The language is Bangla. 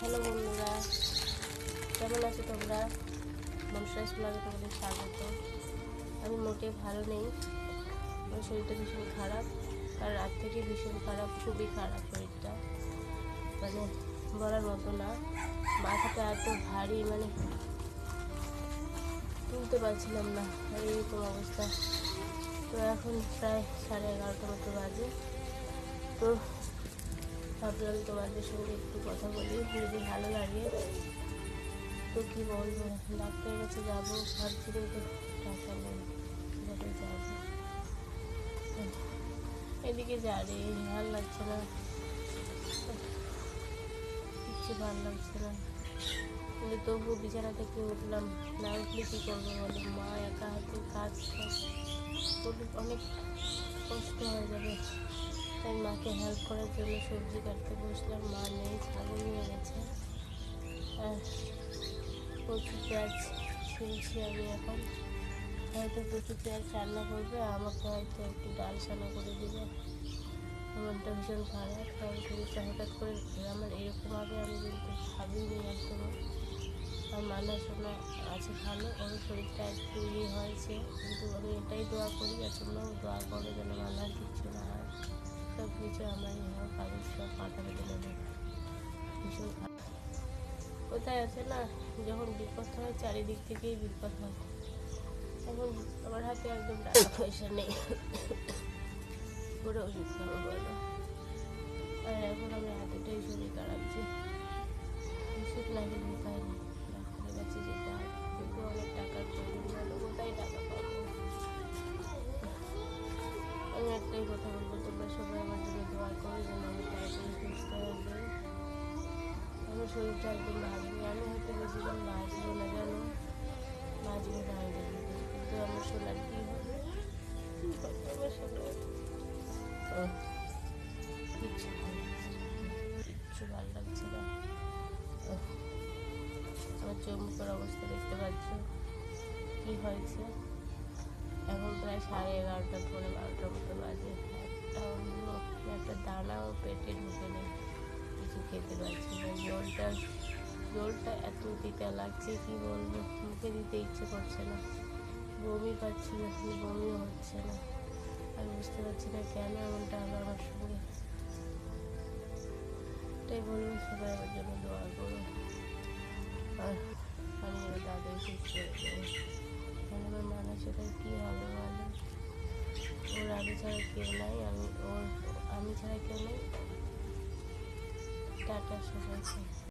হ্যালো বন্ধুরা, কেমন আছো তোমরা? মনসাস ব্লগে তোমাদের স্বাগত। আমি মোটে ভালো নেই, আমার শরীরটা ভীষণ খারাপ, আর রাত থেকে ভীষণ খারাপ, খুবই খারাপ শরীরটা। মানে বলার মতো না, মাথাটা এত ভারী মানে তুলতে পারছিলাম না এইরকম অবস্থা। তো এখন প্রায় সাড়ে এগারোটা মতো বাজে। তো ভাবলাম তোমাদের সঙ্গে একটু কথা বলি, যদি ভালো লাগে। তো কি বলব, ডাক্তারের কাছে যাব, ভাবছি কিন্তু টাকা নেই কীভাবে যাব। এদিকে যা রে, ভালো লাগছে না। কিচ্ছু ভালো লাগছে না। কিন্তু তবু বিছানা থেকে উঠলাম? না উঠলে কী করব বলো? মা একা হাতে কাজ অনেক কষ্ট হয়ে যাবে। তাই মাকে হেল্প করার জন্য সবজি কাটতে বসলাম। মা নেই, ছাগল নিয়ে গেছে। আর কচু পেঁয়াজ ছিলছি আমি এখন। হয়তো কচু পেঁয়াজ রান্না করবে, আমাকে হয়তো একটু ডাল সানা করে দিবে। মনটা ভীষণ খারাপ কারণ শরীরটা হঠাৎ করে আমার এরকম আগে আমি কিন্তু ভাবিনি একদম আর মানা শোনা আছে ভালো, ওর শরীরটা একটু ইয়ে হয়েছে, কিন্তু আমি এটাই দোয়া করি আর তোমরাও দোয়া করো যেন মানার কিচ্ছু না হয়। সব কিছু আমরা হয় কাগজ সব পেতে ভীষণ কোথায় আছে না? যখন বিপদ হয়, চারিদিক থেকেই বিপদ হয়। এখন আমার হাতে একদম টাকা পয়সা নেই। করে ওষুধ হবে আর এখন আমি হাতেটাই শরীর খারাপ একটাই কথা বলব, তোমরা সবাই আমার জন্য দোয়া করো যেন আমি তাড়াতাড়ি সুস্থ হয়ে যাই। আমার শরীরটা একদম নেই আমি হয়তো বেশিক্ষণ বাঁচবো না, জানো? বাঁচবো না আমি বেশিক্ষণ। কিন্তু আমার সোনার কী হবে? আমার সোনার কিচ্ছু অবস্থা দেখতে পাচ্ছ, কি হয়েছে? এখন প্রায় সাড়ে এগারোটা পরে বারোটার মতো বাজে। একটা দানাও পেটে ঢুকে নেই, কিছু খেতে পারছি না। জলটা জলটা এত তিতা লাগছে কি বলব? মুখে দিতে ইচ্ছে করছে না। বমি পাচ্ছি না বমিও হচ্ছে না। আমি বুঝতে পারছি না কেন এমনটা হলো আমার সঙ্গে। এটাই বলব সবাই আমার জন্য দোয়া করো আর আমি যেন আমার কি হবে বলো? ওর আমি ছাড়া কেউ নাই, আমি ওর আমি ছাড়া কেউ নেই। টাটা, সবাইকে।